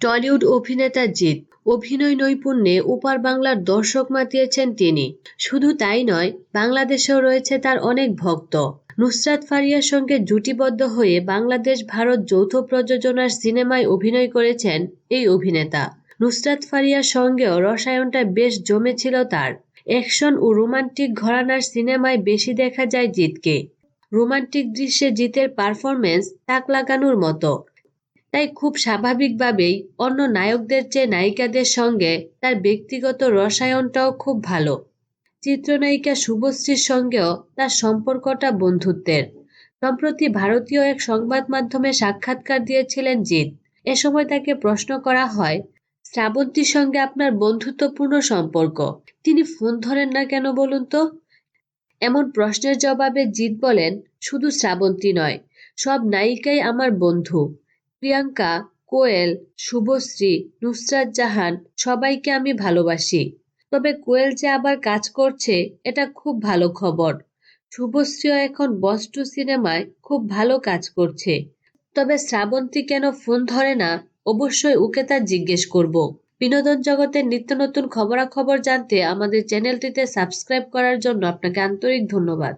Tollywood অভিনেতা জিৎ। অভিনয় নৈপুণ্যে ওপার বাংলার দর্শক মাতিয়েছেন তিনি। শুধু তাই নয়, বাংলাদেশেও রয়েছে তার অনেক ভক্ত। নুসরাত ফারিয়ার সঙ্গে জুটিবদ্ধ হয়ে বাংলাদেশ ভারত যৌথ প্রযোজনার সিনেমায় অভিনয় করেছেন এই অভিনেতা। নুসরাত ফারিয়ার সঙ্গেও রসায়নটা বেশ জমেছিল তার। অ্যাকশন ও রোমান্টিক ঘরানার সিনেমায় বেশি দেখা যায় জিতকে রোমান্টিক দৃশ্যে জিতের পারফরমেন্স তাক লাগানোর মতো। তাই খুব স্বাভাবিকভাবেই অন্য নায়কদের চেয়ে নায়িকাদের সঙ্গে তার ব্যক্তিগত রসায়নটাও খুব ভালো। চিত্রনায়িকা শুভশ্রীর সঙ্গেও তার সম্পর্কটা বন্ধুত্বের। সম্প্রতি ভারতীয় এক সংবাদ মাধ্যমে সাক্ষাৎকার দিয়েছিলেন জিৎ। এ সময় তাকে প্রশ্ন করা হয়, শ্রাবন্তীর সঙ্গে আপনার বন্ধুত্বপূর্ণ সম্পর্ক, তিনি ফোন ধরেন না কেন বলুন তো? এমন প্রশ্নের জবাবে জিৎ বলেন, শুধু শ্রাবন্তী নয়, সব নায়িকাই আমার বন্ধু। প্রিয়াঙ্কা, কোয়েল, শুভশ্রী, নুসরাত জাহান, সবাইকে আমি ভালোবাসি। তবে কোয়েল যে আবার কাজ করছে, এটা খুব ভালো খবর। শুভশ্রীও এখন বস টু সিনেমায় খুব ভালো কাজ করছে। তবে শ্রাবন্তী কেন ফোন ধরে না, অবশ্যই ওকে তা জিজ্ঞেস করব। বিনোদন জগতের নিত্য নতুন খবরাখবর জানতে আমাদের চ্যানেলটিতে সাবস্ক্রাইব করার জন্য আপনাকে আন্তরিক ধন্যবাদ।